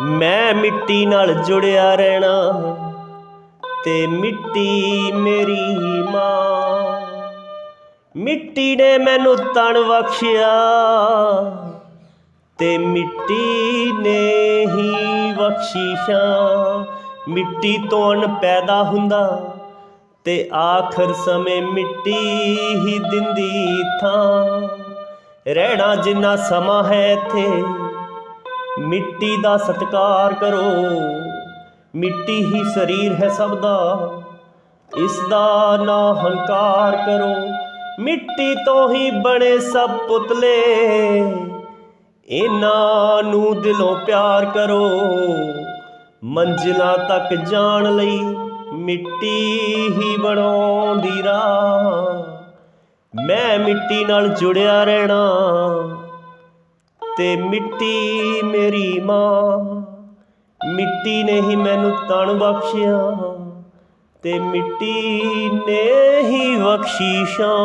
ਮੈਂ ਮਿੱਟੀ ਨਾਲ ਜੁੜਿਆ ਰਹਿਣਾ ਤੇ ਮਿੱਟੀ ਮੇਰੀ ਮਾਂ। ਮਿੱਟੀ ਨੇ ਮੈਨੂੰ ਤਣ ਬਖਸ਼ਿਆ ਤੇ ਮਿੱਟੀ ਨੇ ਹੀ ਬਖਸ਼ਿਸ਼ਾਂ ਮਿੱਟੀ ਤੋਂ ਅਣ ਪੈਦਾ ਹੁੰਦਾ ਤੇ ਆਖਰ ਸਮੇਂ ਮਿੱਟੀ ਹੀ ਦਿੰਦੀ ਥਾਂ। ਰਹਿਣਾ ਜਿੰਨਾ ਸਮਾਂ ਹੈ ਇੱਥੇ ਮਿੱਟੀ ਦਾ ਸਤਿਕਾਰ ਕਰੋ। ਮਿੱਟੀ ਹੀ ਸਰੀਰ ਹੈ ਸਭ ਦਾ। ਇਸ ਦਾ ਨਾ ਹੰਕਾਰ ਕਰੋ। ਮਿੱਟੀ ਤੋਂ ਹੀ ਬਣੇ ਸਭ ਪੁਤਲੇ। ਇਹਨਾਂ ਨੂੰ ਦਿਲੋਂ ਪਿਆਰ ਕਰੋ। ਮੰਜ਼ਿਲਾਂ ਤੱਕ ਜਾਣ ਲਈ ਮਿੱਟੀ ਹੀ ਬਣਾਉਂਦੀ ਰਾਹ। ਮੈਂ ਮਿੱਟੀ ਨਾਲ ਜੁੜਿਆ ਰਹਿਣਾ। ਤੇ ਮਿੱਟੀ ਮੇਰੀ ਮਾਂ। ਮਿੱਟੀ ਨੇ ਹੀ ਮੈਨੂੰ ਤਣ ਬਖਸ਼ਿਆ ਤੇ ਮਿੱਟੀ ਨੇ ਹੀ ਬਖਸ਼ੀਸ਼ਾਂ